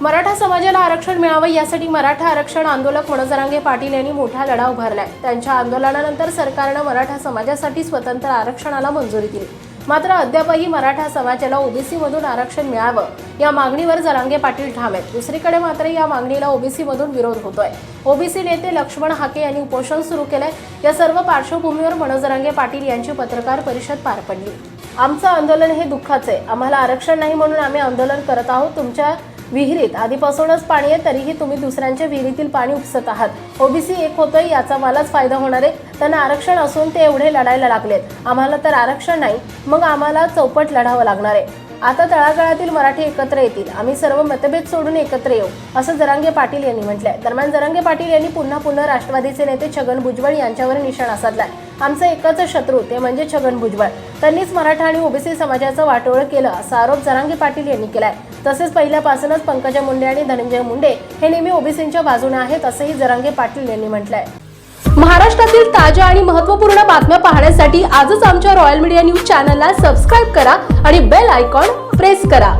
मराठा समाजाला आरक्षण मिळावं यासाठी मराठा आरक्षण आंदोलक मनोजरांगे पाटील यांनी मोठा लढा उभारलाय. त्यांच्या आंदोलनानंतर सरकारनं मराठा समाजासाठी स्वतंत्र आरक्षणाला मंजुरी दिली. मात्र अद्यापही मराठा समाजाला ओबीसी मधून आरक्षण मिळावं या मागणीवर जरांगे पाटील ठाम आहेत. दुसरीकडे मात्र या मागणीला ओबीसी मधून विरोध होतोय. ओबीसी नेते लक्ष्मण हाके यांनी उपोषण सुरू केलंय. या सर्व पार्श्वभूमीवर मनोजरांगे पाटील यांची पत्रकार परिषद पार पडली. आमचं आंदोलन हे दुःखाचं आहे. आम्हाला आरक्षण नाही म्हणून आम्ही आंदोलन करत आहोत. तुमच्या विहिरीत. आधीपासूनच पाणी आहे तरीही तुम्ही दुसऱ्यांच्या विहिरीतील पाणी उपसत आहात. ओबीसी एक होतोय याचा मलाच फायदा होणार आहे. त्यांना आरक्षण असून ते एवढे लढायला लागलेत आम्हाला तर आरक्षण नाही मग आम्हाला चौपट लढावं लागणार आहे. आता तळागाळातील मराठी एकत्र येतील. आम्ही सर्व मतभेद सोडून एकत्र येऊ असं जरांगे पाटील यांनी म्हटलंय. दरम्यान जरांगे पाटील यांनी पुन्हा पुन्हा राष्ट्रवादीचे नेते छगन भुजबळ यांच्यावर निशाणा साधलाय. आमचं एकच शत्रू ते म्हणजे छगन भुजबळ. त्यांनीच मराठा आणि ओबीसी समाजाचं वाटोळ केलं असा आरोप जरांगे पाटील यांनी केलाय. तसेच पहिल्यापासूनच पंकजा मुंडे आणि धनंजय मुंडे हे नेहमी ओबीसींच्या बाजूने आहेत असंही जरांगे पाटील यांनी म्हटलंय. महाराष्ट्रातील ताज्या आणि महत्त्वपूर्ण बातम्या पाहण्यासाठी आजच आमच्या रॉयल मीडिया न्यूज चॅनलला सबस्क्राईब करा आणि बेल आयकॉन प्रेस करा.